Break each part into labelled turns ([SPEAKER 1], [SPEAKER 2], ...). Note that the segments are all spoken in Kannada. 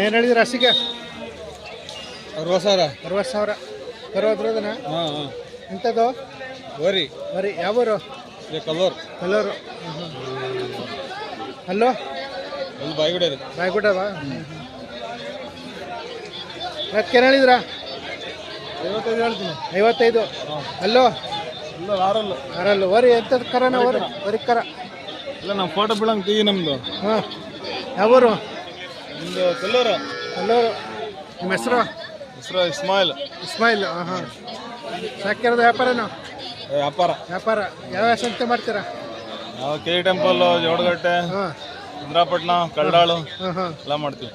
[SPEAKER 1] ಏನು ಹೇಳಿದ್ರ ಹಸಿಗೆ
[SPEAKER 2] ಅರವತ್ತು ಸಾವಿರ.
[SPEAKER 1] ಅರವತ್ತು ಸಾವಿರ. ಅರವತ್ತರದನ
[SPEAKER 2] ಹಾಂ ಹಾಂ.
[SPEAKER 1] ಎಂಥದ್ದು?
[SPEAKER 2] ವರಿ.
[SPEAKER 1] ಬರೀ ಯಾವ
[SPEAKER 2] ಊರು? ಕಲ್ಲೂರು.
[SPEAKER 1] ಕಲ್ಲೂರು. ಅಲ್ಲೋ
[SPEAKER 2] ಅಲ್ಲಿ ಬಾಯಿಗುಡಿ ಇದೆ
[SPEAKER 1] ರಾಯಗುಡ್ಡವಾ ಅದಕ್ಕೇನು ಹೇಳಿದ್ರಾ
[SPEAKER 2] ಐವತ್ತೈದು ಹೇಳ್ತೀನಿ.
[SPEAKER 1] ಐವತ್ತೈದು? ಹಲೋ?
[SPEAKER 2] ಇಲ್ಲ ಆರಲ್ಲ
[SPEAKER 1] ಅರಲ್ಲ ವರಿ ಎಂಥದ್ದು ಕರನ ವರಿ? ವರಿ ಕರ.
[SPEAKER 2] ಇಲ್ಲ ನಮ್ಮ ಫೋಟೋ ಬೀಳಂಗೆ ತೀವಿ ನಮ್ಮದು
[SPEAKER 1] ಹಾಂ. ಯಾವೂರು?
[SPEAKER 2] ನಿಮ್ಮದು ಕಲ್ಲೂರು.
[SPEAKER 1] ಕಲ್ಲೂರು. ನಿಮ್ಮ ಹೆಸರು?
[SPEAKER 2] ಹೆಸರು ಇಸ್ಮಾಯಿಲ್.
[SPEAKER 1] ಇಸ್ಮಾಯಿಲ್ ಹಾಂ ಹಾಂ ಸಾಕಿರೋದು ವ್ಯಾಪಾರನೋ?
[SPEAKER 2] ವ್ಯಾಪಾರ.
[SPEAKER 1] ವ್ಯಾಪಾರ. ಯಾವ ಸಂತೆ ಮಾಡ್ತೀರಾ?
[SPEAKER 2] ನಾವು ಕೆ ಟೆಂಪಲ್ ಜೋಡಗಟ್ಟೆ ಇಂದ್ರಾಪಟ್ಟಣ ಕಳ್ಳಾಳು ಎಲ್ಲ ಮಾಡ್ತೀವಿ.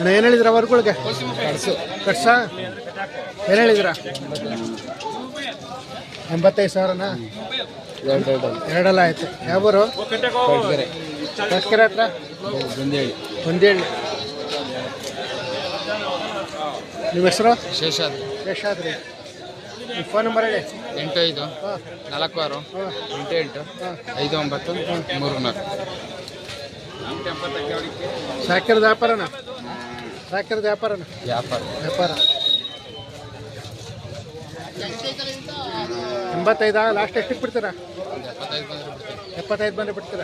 [SPEAKER 1] ಏನು ಹೇಳಿದ್ರ ವರ್ಗಳಿಗೆ ಕಟ್ಸು ಕಟ್ಸ. ಏನು ಹೇಳಿದ್ರ? ಎಂಬತ್ತೈದು ಸಾವಿರನಾ? ಎರಡಲ್ಲ ಆಯ್ತು ಯಾವೂರು? ಹೊಸ್ಕೆರೆ ಹತ್ರ
[SPEAKER 2] ಬಂದೇಳಿ.
[SPEAKER 1] ಒಂದೇಳಿ ನಿಮ್ಮ ಹೆಸರು?
[SPEAKER 3] ಶೇಷಾದ್ರಿ.
[SPEAKER 1] ಶೇಷಾದ್ರಿ. ನಿಮ್ಮ ಫೋನ್ ನಂಬರ್ ಹೇಳಿ.
[SPEAKER 3] ಎಂಟು ಐದು
[SPEAKER 1] ಹಾಂ.
[SPEAKER 3] ನಾಲ್ಕು ಆರು
[SPEAKER 1] ಹಾಂ.
[SPEAKER 3] ಎಂಟು ಎಂಟು
[SPEAKER 1] ಹಾಂ.
[SPEAKER 3] ಐದು ಒಂಬತ್ತು ಮೂರು ನಾಲ್ಕು.
[SPEAKER 1] ಸಾಕಿರೋದು ವ್ಯಾಪಾರನ? ಸಾಕಿರೋದು ವ್ಯಾಪಾರನ?
[SPEAKER 3] ವ್ಯಾಪಾರ.
[SPEAKER 1] ವ್ಯಾಪಾರ. ಎಂಬತ್ತೈದಾ ಲಾಸ್ಟ್ ಎಷ್ಟಕ್ಕೆ ಬಿಡ್ತೀರಾ?
[SPEAKER 3] ಎಪ್ಪತ್ತೈದು ಬಂದರೆ ಬಿಡ್ತೀರ?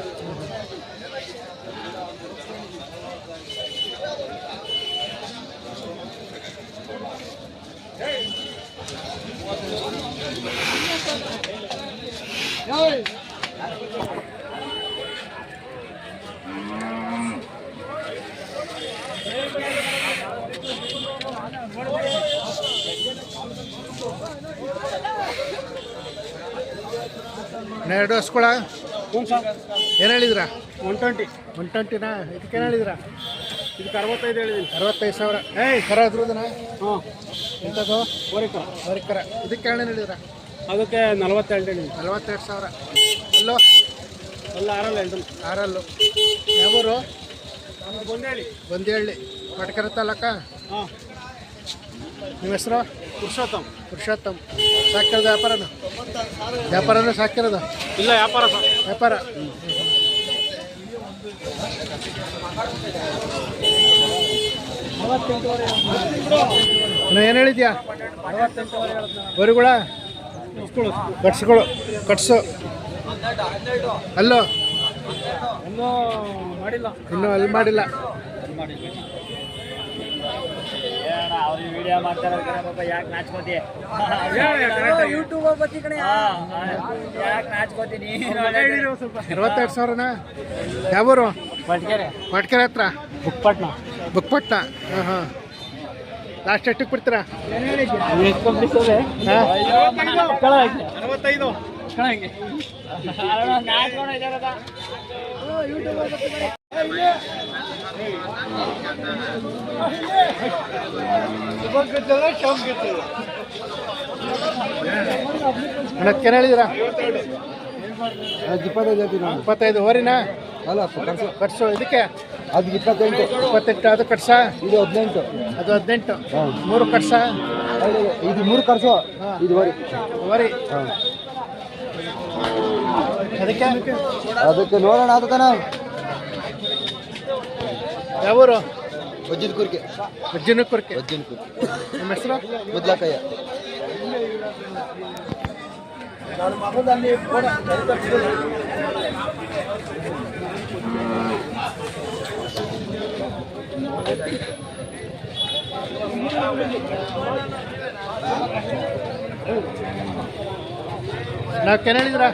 [SPEAKER 1] ಎಪ್ಪತ್ತೈದು ಎರಡು ಹಸ್ಕೊಳ? ಏನು ಹೇಳಿದ್ರ?
[SPEAKER 2] One twenty.
[SPEAKER 1] ಒನ್ ಟ್ವೆಂಟಿನಾ? ಇದಕ್ಕೇನು ಹೇಳಿದ್ರ?
[SPEAKER 2] ಇದಕ್ಕೆ ಅರವತ್ತೈದು ಹೇಳಿದ್ದೀನಿ.
[SPEAKER 1] ಅರವತ್ತೈದು ಸಾವಿರ. ಏಯ್! ಕರ ಅದ್ರದನ
[SPEAKER 2] ಹ್ಞೂ.
[SPEAKER 1] ಎಂಥದ್ದು?
[SPEAKER 2] ವರಿಕರ
[SPEAKER 1] ಕರ. ಇದಕ್ಕೆ ಏನು ಹೇಳಿದ್ರ?
[SPEAKER 2] ಅದಕ್ಕೆ ನಲವತ್ತೆರಡು ಹೇಳಿದ್ದೀನಿ.
[SPEAKER 1] ನಲ್ವತ್ತೆರಡು ಸಾವಿರ. ಅಲ್ಲೋ?
[SPEAKER 2] ಅಲ್ಲ ಆರಲ್ಲ ಎಂಟು.
[SPEAKER 1] ಆರಲ್ಲು. ಯಾವೂರು?
[SPEAKER 2] ಬಂದೇಳಿ
[SPEAKER 1] ಬಂದೇಹಳ್ಳಿ ಕೊಟ್ಕೆರೆ ತಾಲೂಕ?
[SPEAKER 2] ಹಾಂ.
[SPEAKER 1] ನಿಮ್ಮ ಹೆಸರು?
[SPEAKER 2] ಪುರುಷೋತ್ತಮ್.
[SPEAKER 1] ಪುರುಷೋತ್ತಮ್. ಸಾಕಲ್ ವ್ಯಾಪಾರನ? ವ್ಯಾಪಾರನ ಸಾಕಿರೋದು
[SPEAKER 2] ಇಲ್ಲ ವ್ಯಾಪಾರ ಸರ್
[SPEAKER 1] ವ್ಯಾಪಾರ. ಏನ್ ಏನು ಹೇಳಿದ್ಯಾ? ಬರುಗಳ? ಕಟ್ಸ್ಗಳು ಕಟ್ಸು. ಅಲ್ಲೋ?
[SPEAKER 2] ಇನ್ನೂ ಮಾಡಿಲ್ಲ.
[SPEAKER 1] ಇನ್ನೂ ಅಲ್ಲಿ ಮಾಡಿಲ್ಲ.
[SPEAKER 4] ವಿಡಿಯೋ ಮಾಡ್ತಾರೆ ಯಾಕೆ ನಾಚ್ಕೋತಿ ಯೂಟ್ಯೂಬ್ ಬತ್ತಿ ಕಣೆ. ಯಾಕೆ ನಾಚ್ಕೋತೀನಿ
[SPEAKER 1] ಅರವತ್ತೆರಡು ಸಾವಿರನಾ? ಯಾವೂರು? ಕೊಟ್ಕೆರೆ ಹತ್ರ?
[SPEAKER 4] ಬುಕ್ಪಟ್ನ
[SPEAKER 1] ಬುಕ್ಪಟ್ನ ಹಾಂ ಹಾಂ. ಲಾಸ್ಟ್ ಎಷ್ಟಕ್ಕೆ ಬಿಡ್ತೀರಾ?
[SPEAKER 2] ಅರವತ್ತೈದು.
[SPEAKER 1] ಹಣಕ್ಕೆ ಹೇಳಿದಿರಾ ಇಪ್ಪತ್ತೈದು ಓರಿನಾ
[SPEAKER 2] ಅಲ್ಲ
[SPEAKER 1] ಕಟ್ಸು. ಇದಕ್ಕೆ?
[SPEAKER 2] ಅದು ಇಪ್ಪತ್ತೆಂಟು.
[SPEAKER 1] ಇಪ್ಪತ್ತೆಂಟು ಅದು ಕಟ್ಸ?
[SPEAKER 2] ಇದು ಹದಿನೆಂಟು.
[SPEAKER 1] ಅದು ಹದಿನೆಂಟು. ಮೂರು ಕಟ್ಸ?
[SPEAKER 2] ಇದು ಮೂರು ಕಟ್ಸು. ಇದು ವರಿ
[SPEAKER 1] ಓರಿ ಅದಕ್ಕೆ?
[SPEAKER 2] ಅದಕ್ಕೆ ನೋಡೋಣ ಆತನ
[SPEAKER 1] ಯಾವೂರು?
[SPEAKER 2] ವಜ್ಜಿನ ಕುರ್ಕೆ.
[SPEAKER 1] ವಜ್ಜಿನ ಕುರ್ಕೆ.
[SPEAKER 2] ವಜ್ಜಿನ ಕುರ್ಕೆ.
[SPEAKER 1] ನಿಮ್ಮ ಹೆಸರು?
[SPEAKER 2] ಮುದ್ಲಕ್ಕಯ್ಯ
[SPEAKER 1] ನಾವು ಕೆನ ಹೇಳಿದ್ರಾ?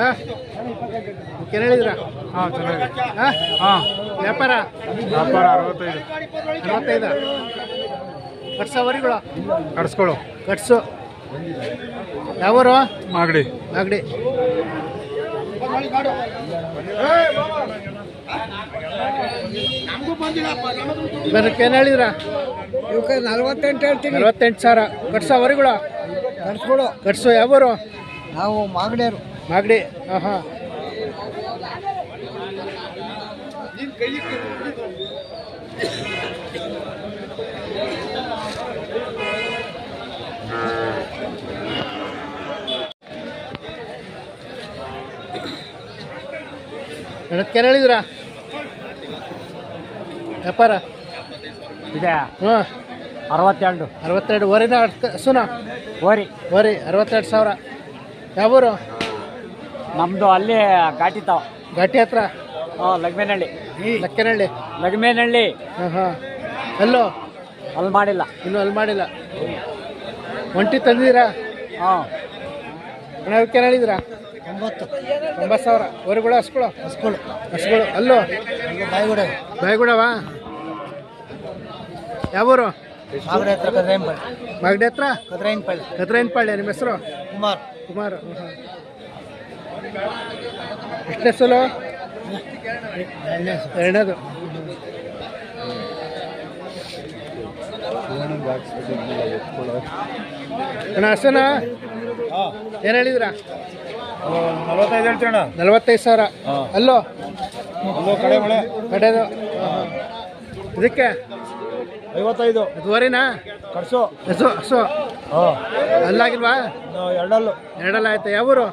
[SPEAKER 1] ಹಾಂ? ಕೆನ ಹೇಳಿದ್ರಾ?
[SPEAKER 2] ಹಾಂ ಚೆನ್ನಾಗಿ
[SPEAKER 1] ಹಾಂ?
[SPEAKER 2] ಹಾಂ.
[SPEAKER 1] ವ್ಯಾಪಾರ?
[SPEAKER 2] ವ್ಯಾಪಾರ ಅರವತ್ತೈದು.
[SPEAKER 1] ಅರವತ್ತೈದು? ಕಟ್ಸವರಿಗಳು ಕಟ್ಸ್ಕೊಳು ಕಟ್ಸ್ಕೊಳ್ಳು ಕಟ್ಸು. ಯಾವರು
[SPEAKER 5] ಮಾಗಡಿ.
[SPEAKER 1] ಮಾಗಡಿ. ಇದಕ್ಕೆ ಏನು ಹೇಳಿದ್ರ?
[SPEAKER 5] ಇವಕ್ಕೆ ನಲ್ವತ್ತೆಂಟು ಹೇಳ್ತೀನಿ.
[SPEAKER 1] ನಲ್ವತ್ತೆಂಟು ಸಾವಿರ. ಕಟ್ಸ ವರಿಗಳು
[SPEAKER 5] ಕಟ್ಸ್ಕೊಡು
[SPEAKER 1] ಕಟ್ಸೋ ಯಾವರು?
[SPEAKER 5] ನಾವು ಮಾಗಡಿಯರು
[SPEAKER 1] ಮಾಗಡಿ ಹಾಂ ಹಾಂ ನನಕ್ಕೆ ಹೇಳಿದ್ರ? ವ್ಯಾಪಾರ?
[SPEAKER 4] ಇದೆಯಾ
[SPEAKER 1] ಹಾಂ.
[SPEAKER 4] ಅರವತ್ತೆರಡು.
[SPEAKER 1] ಅರವತ್ತೆರಡು. ವರಿನ ಸುನ?
[SPEAKER 4] ಓರಿ
[SPEAKER 1] ವರಿ ಅರವತ್ತೆರಡು ಸಾವಿರ. ಯಾವೂರು?
[SPEAKER 4] ನಮ್ಮದು ಅಲ್ಲಿ ಘಾಟಿ ತಾವ.
[SPEAKER 1] ಘಾಟಿ ಹತ್ರ?
[SPEAKER 4] ಹಾಂ ಲಗ್ಮೇನಹಳ್ಳಿ.
[SPEAKER 1] ಲಕ್ಕೇನಹಳ್ಳಿ
[SPEAKER 4] ಲಗ್ಮೇನಹಳ್ಳಿ?
[SPEAKER 1] ಹಾಂ ಹಾಂ. ಎಲ್ಲೋ?
[SPEAKER 4] ಅಲ್ಲಿ ಮಾಡಿಲ್ಲ.
[SPEAKER 1] ಇನ್ನೂ ಅಲ್ಲಿ ಮಾಡಿಲ್ಲ. ಒಂಟಿ ತಂದಿದ್ದೀರಾ?
[SPEAKER 4] ಹಾಂ.
[SPEAKER 1] ಹಣಕ್ಕೆ ಹೇಳಿದಿರಾ
[SPEAKER 5] ಒಂಬತ್ತು.
[SPEAKER 1] ಒಂಬತ್ತು ಸಾವಿರ. ಹಸ್ಕೊಳ? ಹಸ್ಗಳು
[SPEAKER 5] ಹಸ್ಕೊಳು.
[SPEAKER 1] ಹಸ್ಗಳು ಅಲ್ಲೋ?
[SPEAKER 5] ಬಾಯಿಗುಡ.
[SPEAKER 1] ಬಾಯ್ಗುಡವಾ? ಯಾವೂರು?
[SPEAKER 5] ಮಾಗಡಿ ಹತ್ರ ಕದ್ರಾಯಂಪಳ್ಳಿ
[SPEAKER 1] ಮಾಗಡಿ ಹತ್ರ? ನಿಮ್ಮ ಹೆಸರು?
[SPEAKER 5] ಕುಮಾರ್.
[SPEAKER 1] ಕುಮಾರ್ ಎಷ್ಟನೇ ಸಲ ಎರಡನೇದು. ಅಣ್ಣ ಹಸನ ಏನು ಹೇಳಿದ್ರ?
[SPEAKER 5] ನಲವತ್ತೈದು ಹೇಳ್ತೀರಣ್ಣ.
[SPEAKER 1] ನಲವತ್ತೈದು ಸಾವಿರ. ಅಲ್ಲೋ? ಕಡೆದು. ಇದಕ್ಕೆ?
[SPEAKER 5] ಐವತ್ತೈದು.
[SPEAKER 1] ಇದುವರೆನಾ
[SPEAKER 5] ಕಟ್ಸು.
[SPEAKER 1] ಹಸು ಹಸು
[SPEAKER 5] ಹಾಂ.
[SPEAKER 1] ಅಲ್ಲಾಗಿಲ್ವಾ?
[SPEAKER 5] ಎರಡಲ್ಲು.
[SPEAKER 1] ಎರಡಲ್ಲ ಆಯ್ತಾ? ಯಾವೂರು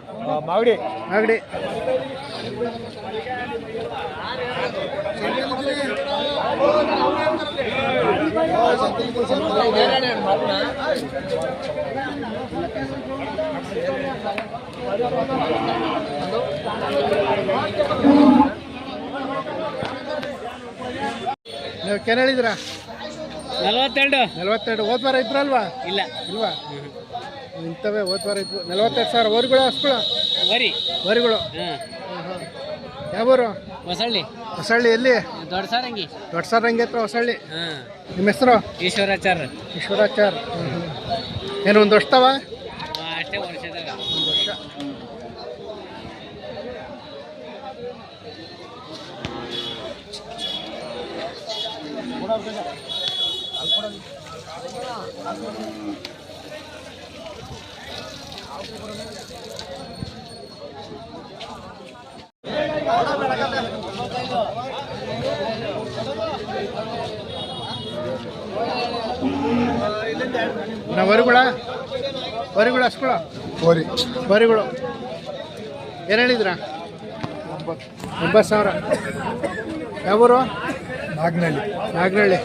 [SPEAKER 5] ಮಾಗಡಿ.
[SPEAKER 1] ಮಾಗಡಿ. ನೀವು ಕೆನಳಿದ್ರಾ ಹೇಳಿದ್ರ
[SPEAKER 4] ನಲವತ್ತೆರಡು.
[SPEAKER 1] ನಲ್ವತ್ತೆರಡು. ಹೋದ ವಾರ ಇದ್ರಲ್ವಾ
[SPEAKER 4] ಇಲ್ಲ.
[SPEAKER 1] ಇಲ್ವಾ? ಇಂಥವೇ ಹೋದ ವಾರ ಇದ್ವು ನಲ್ವತ್ತೆರಡು ಸಾವಿರ. ಓರಿಗಳು ಹಸ್ಗಳು?
[SPEAKER 4] ವರಿ
[SPEAKER 1] ವರಿಗಳು
[SPEAKER 4] ಯಾವ
[SPEAKER 1] ಊರು?
[SPEAKER 4] ಹೊಸಳ್ಳಿ.
[SPEAKER 1] ಹೊಸಳ್ಳಿ ಎಲ್ಲಿ?
[SPEAKER 4] ದೊಡ್ಡ ಸಾರಂಗಿ
[SPEAKER 1] ದೊಡ್ಡ ಸಾರಂಗಿ ಹತ್ರ ಹೊಸಳ್ಳಿ. ನಿಮ್ಮ ಹೆಸರು?
[SPEAKER 4] ಈಶ್ವರಾಚಾರ.
[SPEAKER 1] ಈಶ್ವರಾಚಾರ. ಏನು ಒಂದು ವರ್ಷದವ?
[SPEAKER 4] ಅಷ್ಟೇ ವರ್ಷದಾಗ
[SPEAKER 1] ಒಂದು ವರ್ಷ. ವರಿಗಳ? ವರಿಗಳು ಹಸ್ಗಳು
[SPEAKER 5] ಓರಿ
[SPEAKER 1] ವರಿಗಳು. ಏನು ಹೇಳಿದ್ರ? ಒಂಬತ್ತು ಸಾವಿರ. ಯಾವೂರು?
[SPEAKER 5] ನಾಗನಹಳ್ಳಿ
[SPEAKER 1] ನಾಗನಹಳ್ಳಿ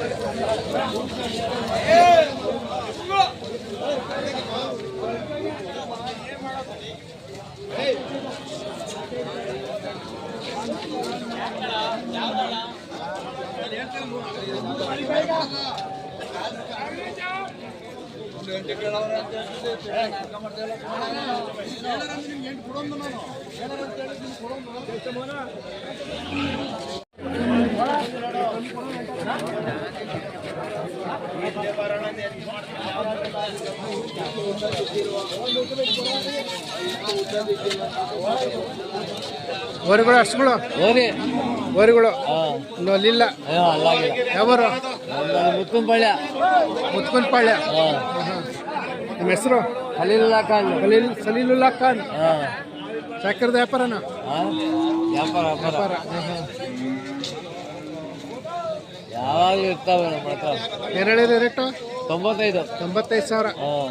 [SPEAKER 1] ವರಿಗಳು ಅಷ್ಟುಗಳು?
[SPEAKER 4] ಹೋಗಿ.
[SPEAKER 1] ವರಿಗಳು. ಅಲ್ಲಿಲ್ಲ. ಯಾವರು?
[SPEAKER 4] ಪಾಳ್ಯ.
[SPEAKER 1] ಮುತ್ಕೊಂಡ್ಪಾಳ್ಯ
[SPEAKER 4] ಹಾಂ.
[SPEAKER 1] ನಿಮ್ಮ ಹೆಸರು?
[SPEAKER 4] ಖಲೀಲುಲ್ಲಾ ಖಾನ್.
[SPEAKER 1] ಖಲೀಲ್ ಸಲೀಲುಲ್ಲಾ ಖಾನ್.
[SPEAKER 4] ಹಾಂ.
[SPEAKER 1] ಸಾಕಿರದ ವ್ಯಾಪಾರನ?
[SPEAKER 4] ವ್ಯಾಪಾರ ವ್ಯಾಪಾರ.
[SPEAKER 1] ವ್ಯಾಪಾರ. ಹಾಂ ಹಾಂ
[SPEAKER 4] ಯಾವಾಗಲೂ ಇರ್ತಾವೆ ನಮ್ಮ ಹತ್ರ.
[SPEAKER 1] ರೇಟು
[SPEAKER 4] ತೊಂಬತ್ತೈದು.
[SPEAKER 1] ತೊಂಬತ್ತೈದು ಸಾವಿರ.
[SPEAKER 4] ಹಾಂ.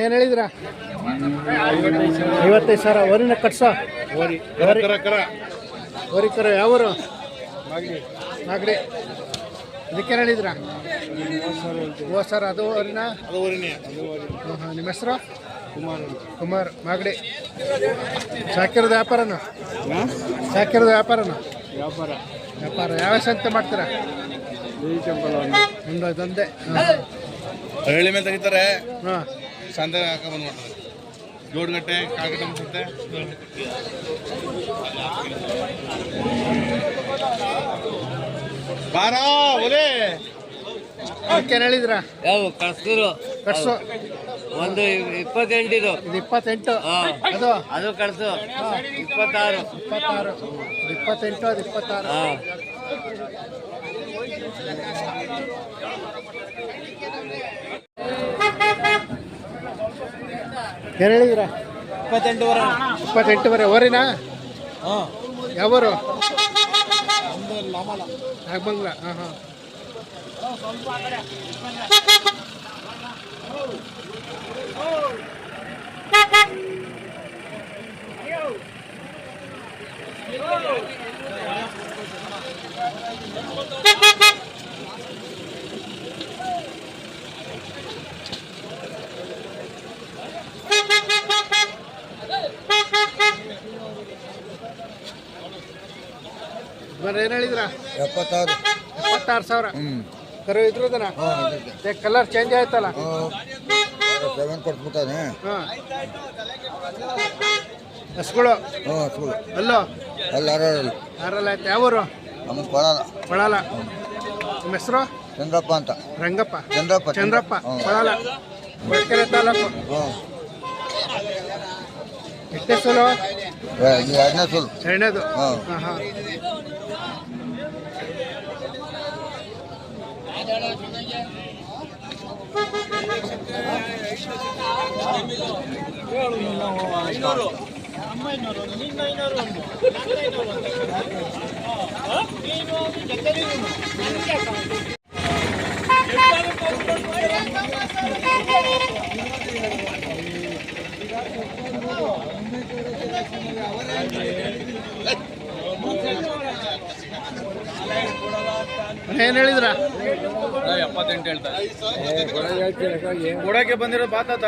[SPEAKER 1] ಏನು ಹೇಳಿದ್ರ? ಐವತ್ತೈದು ಸಾವಿರ. ವರಿನ ಕಟ್ಸ. ವರಿ ವರಿ ಕರ ಯಾವರು? ನಾಗಡಿ ಇದಕ್ಕೆ ಹೇಳಿದ್ರ? ಮೂವತ್ತು ಸರ್ ಅದು ವರಿನ ನಿಮ್ಮ ಹೆಸರು? ಕುಮಾರ್ ಮಾಗಡಿ. ಸಾಕಿರೋದು ವ್ಯಾಪಾರನ? ಸಾಕಿರೋದು ವ್ಯಾಪಾರನ?
[SPEAKER 5] ವ್ಯಾಪಾರ.
[SPEAKER 1] ವ್ಯಾಪಾರ. ಯಾವ ಸಂತೆ ಮಾಡ್ತೀರಾ? ಒಂದು ಅದೊಂದೇ
[SPEAKER 2] ಹಳ್ಳಿ ಮೇಲೆ ತೆಗಿತಾರೆ.
[SPEAKER 1] ಹಾಂ.
[SPEAKER 2] ಸಂತೆ ಹಾಕ ಬಂದ್ ಮಾಡ್ತಾರೆ. ಜೋಡ್ಗಟ್ಟೆ ಕಾಲ್ಗಟ್ಟೆ ಸಂತೆ. ಬಾರಾ ಒಲೆ.
[SPEAKER 1] ಹೇಳಿದ್ರ?
[SPEAKER 4] ಯಾವ ಕಳ್ಸಿದ್ರು
[SPEAKER 1] ಕಟ್ಸು.
[SPEAKER 4] ಒಂದು ಇಪ್ಪತ್ತೆಂಟಿದು.
[SPEAKER 1] ಇದು ಇಪ್ಪತ್ತೆಂಟು.
[SPEAKER 4] ಹಾ.
[SPEAKER 1] ಅದು?
[SPEAKER 4] ಅದು ಕಳ್ಸು. ಇಪ್ಪತ್ತಾರು.
[SPEAKER 1] ಇಪ್ಪತ್ತಾರು. ಇದು ಇಪ್ಪತ್ತೆಂಟು ಅದು ಇಪ್ಪತ್ತಾರು.
[SPEAKER 4] ಹಾಂ.
[SPEAKER 1] ಏನು ಹೇಳಿದ್ರ?
[SPEAKER 5] ಇಪ್ಪತ್ತೆಂಟುವರೆ.
[SPEAKER 1] ಇಪ್ಪತ್ತೆಂಟುವರೆ. ಓರಿನಾ
[SPEAKER 5] ಹಾಂ.
[SPEAKER 1] ಯಾವರು?
[SPEAKER 5] ಒಂದು ಲಾಮಲ
[SPEAKER 1] ನಾಗಮಂಗ್ಲ. ಹಾಂ ಹಾಂ. ಏನು ಹೇಳಿದ್ರ?
[SPEAKER 5] ಎಪ್ಪತ್ತಾರು.
[SPEAKER 1] ಇಪ್ಪತ್ತಾರು ಸಾವಿರ.
[SPEAKER 5] ಹ್ಞೂ
[SPEAKER 1] ಕರು ಇದ್ರದನ
[SPEAKER 5] ಹಾಂ
[SPEAKER 1] ಕಲರ್ ಚೇಂಜ್ ಆಯ್ತಲ್ಲ.
[SPEAKER 5] ಸೆವೆನ್ ಕೊಟ್ಬಿಟ್ಟಾನೆ
[SPEAKER 1] ಹಾಂ. ಹಸ್ಗಳು.
[SPEAKER 5] ಹ್ಞೂ ಅಲ್ಲ
[SPEAKER 1] ಅಲ್ಲೋ?
[SPEAKER 5] ಅಲ್ಲಿ ಯಾರು
[SPEAKER 1] ಯಾರಲ್ಲ ಆಯ್ತು? ಯಾವೂರು?
[SPEAKER 5] ನಮ್ಮ ಕೊಳಲ
[SPEAKER 1] ಕೊಳಲ ನಿಮ್ಮ ಹೆಸರು?
[SPEAKER 5] ಚಂದ್ರಪ್ಪ ಅಂತ.
[SPEAKER 1] ರಂಗಪ್ಪ.
[SPEAKER 5] ಚಂದ್ರಪ್ಪ
[SPEAKER 1] ಚಂದ್ರಪ್ಪ.
[SPEAKER 5] ಹ್ಞೂ
[SPEAKER 1] ಕೊಳಲ ಹೊಳಕೆರೆ ತಾಲೂಕು.
[SPEAKER 5] ಹಾಂ
[SPEAKER 1] ಎಷ್ಟೇ ಸೋಲು?
[SPEAKER 5] ಎರಡನೇ ಸೋಲು.
[SPEAKER 1] ಎರಡನೇದು.
[SPEAKER 5] ಹಾಂ.
[SPEAKER 1] ಹಾಂ. ありがとうい。ಏನು ಹೇಳಿದ್ರ?
[SPEAKER 2] ಎಪ್ಪತ್ತೆಂಟು ಹೇಳ್ತಾರೆ ಬಂದಿರೋ ಬಾತಾತ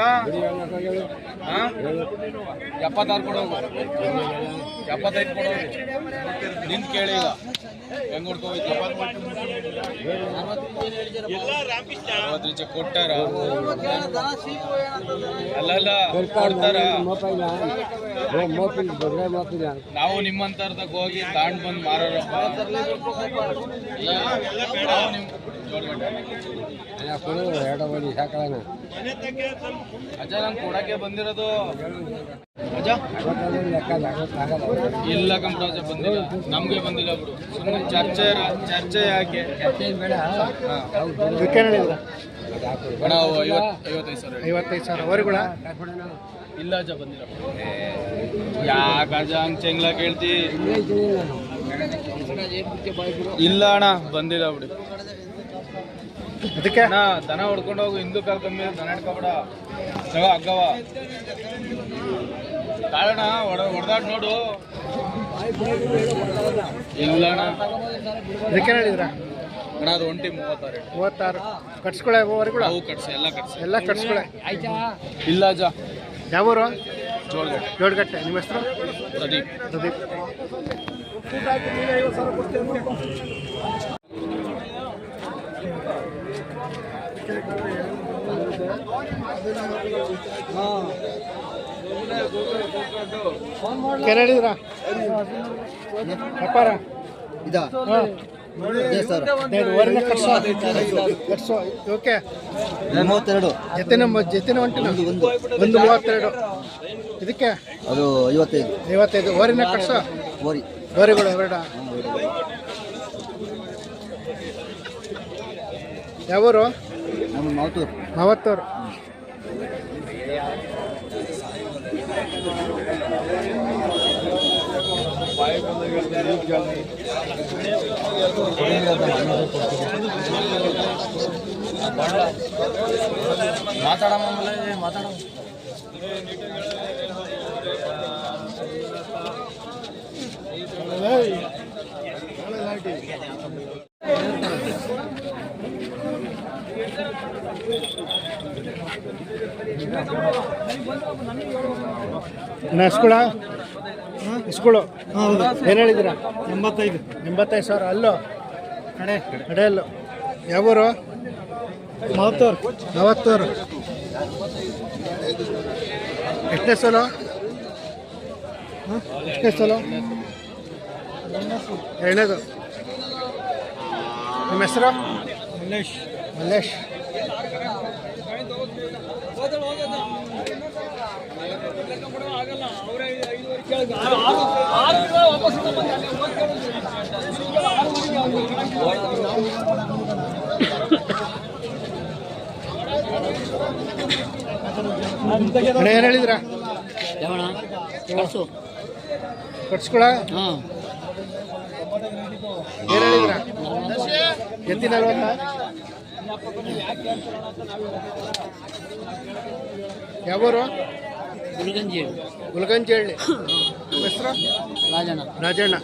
[SPEAKER 2] ಎಪ್ಪತ್ತಾರು ಕೊಡೋದು ಎಪ್ಪತ್ತೈದು ಕೊಡೋದು ನಿಂತು ಕೇಳಿಲ್ಲ ಹೆಂಗ್ ಕೊಟ್ಟಾರ ಅಲ್ಲಲ್ಲ ಕೊಡ್ತಾರ. ನಾವು ನಿಮ್ಮಂತರ್ದಾಗ ಹೋಗಿ ತಾಂಡ್ ಬಂದು ಮಾರೋರಪ್ಪ. ನಾವು ನಿಮ್ ಅಜ್ಜ ನಂಗೆ ಕೊಡಕ್ಕೆ ಬಂದಿರೋದು ಅಜ್ಜ ಇಲ್ಲ ಕಂಪ್ರಾಜ ಬಂದಿಲ್ಲ. ನಮ್ಗೆ ಬಂದಿಲ್ಲ ಬಿಡು. ಸುಮ್ಮನೆ ಚರ್ಚೆ ಚರ್ಚೆ ಯಾಕೆ? ಬೇಡ ಐವತ್ ಐವತ್ತೈದು ಸಾವಿರ
[SPEAKER 1] ಐವತ್ತೈದು ಸಾವಿರ.
[SPEAKER 2] ಇಲ್ಲ ಅಜ್ಜ ಬಂದಿಲ್ಲ ಯಾಕೆ ಅಜ್ಜ ಹಂಗ್ ಚೆಂಗ್ಲ ಕೇಳ್ತಿ? ಇಲ್ಲ ಅಣ್ಣ ಬಂದಿಲ್ಲ ಬಿಡಿ.
[SPEAKER 1] ಅದಕ್ಕೆ
[SPEAKER 2] ನಾ ದನ ಹೊಡ್ಕೊಂಡು ಹೋಗು ಹಿಂದೂ ಕಾಲ್ ಕಮ್ಮಿ ದನ ಹಿಡ್ಕೊಬೇಡ. ಜಗ ಅಗ್ಗವ ಕಾರಣ ಹೊಡ ಹೊಡೆದಾಡ್ ನೋಡು. ಇಲ್ಲ ಅಣ್ಣ.
[SPEAKER 1] ಇದಕ್ಕೇನು ಹೇಳಿದ್ರ?
[SPEAKER 2] ಅಣ್ಣ ಅದು ಒಂಟಿ ಮೂವತ್ತಾರು
[SPEAKER 1] ಮೂವತ್ತಾರು. ಕಟ್ಸ್ಕೊಳೆ ಕೂಡ?
[SPEAKER 2] ಅವು ಕಟ್ಸಿ ಎಲ್ಲ ಕಟ್ಸಿ.
[SPEAKER 1] ಎಲ್ಲ ಕಟ್ಸ್ಕೊಳೆ.
[SPEAKER 2] ಇಲ್ಲ
[SPEAKER 1] ಯಾವೂರು
[SPEAKER 2] ಜೋಳಗಟ್ಟೆ
[SPEAKER 1] ಜೋಡ್ಗಟ್ಟೆ ನಿಮ್ಮ ಹೆಸರು?
[SPEAKER 2] ಪ್ರದೀಪ್.
[SPEAKER 1] ಪ್ರದೀಪ್. ವ್ಯಾಪಾರ
[SPEAKER 5] ಇದಾ?
[SPEAKER 1] ಓಕೆ.
[SPEAKER 5] ಮೂವತ್ತೆರಡು.
[SPEAKER 1] ಹೊಂಟಿನ ಒಂದು ಮೂವತ್ತೆರಡು. ಇದಕ್ಕೆ?
[SPEAKER 5] ಅದು ಐವತ್ತೈದು.
[SPEAKER 1] ಐವತ್ತೈದು. ಓರಿನ ಕಟ್ಸೋ.
[SPEAKER 5] ಓರಿ
[SPEAKER 1] ಓರಿಗಳು ಎರಡ ಯಾವೂರು?
[SPEAKER 5] ನಮ್ಮ ಮಾವತೂರು
[SPEAKER 1] ಮಾವತ್ತೂರು
[SPEAKER 2] ಮಾತಾಡಮ್ಮ ಮಾತಾಡ
[SPEAKER 1] ಇನ್ನು ಹಸ್ಗುಳ ಹೌದು. ಏನು ಹೇಳಿದ್ದೀರಾ? ಎಂಬತ್ತೈದು. ಎಂಬತ್ತೈದು ಸಾವಿರ. ಅಲ್ಲೋ? ಕಡೆ. ಅಲ್ಲೋ ಯಾವೂರು? ಮೂವತ್ತೂರು ಮೂವತ್ತೂರು ಎಷ್ಟನೇ ಸಲ? ಎಷ್ಟನೇ ಸಲ. ಎರಡನೇದು. ನಿಮ್ಮ ಹೆಸರು? ಮಲ್ಲೇಶ್. ಮಲ್ಲೇಶ್. ಏನು ಹೇಳಿದ್ರ?
[SPEAKER 5] ಯಾವಣ
[SPEAKER 1] ಕಟ್ಸ್ಕೊಳ?
[SPEAKER 5] ಹಾಂ.
[SPEAKER 1] ಏನು ಹೇಳಿದ್ರ? ಎತ್ತಿನ ಯಾವೂರು?
[SPEAKER 5] ಗುಲ್ಗಂಜಿ
[SPEAKER 1] ಗುಲ್ಗಂಜಿ ಹೇಳಿ. ಹೆಸರು?
[SPEAKER 5] ರಾಜಣ್ಣ.
[SPEAKER 1] ರಾಜಣ್ಣ.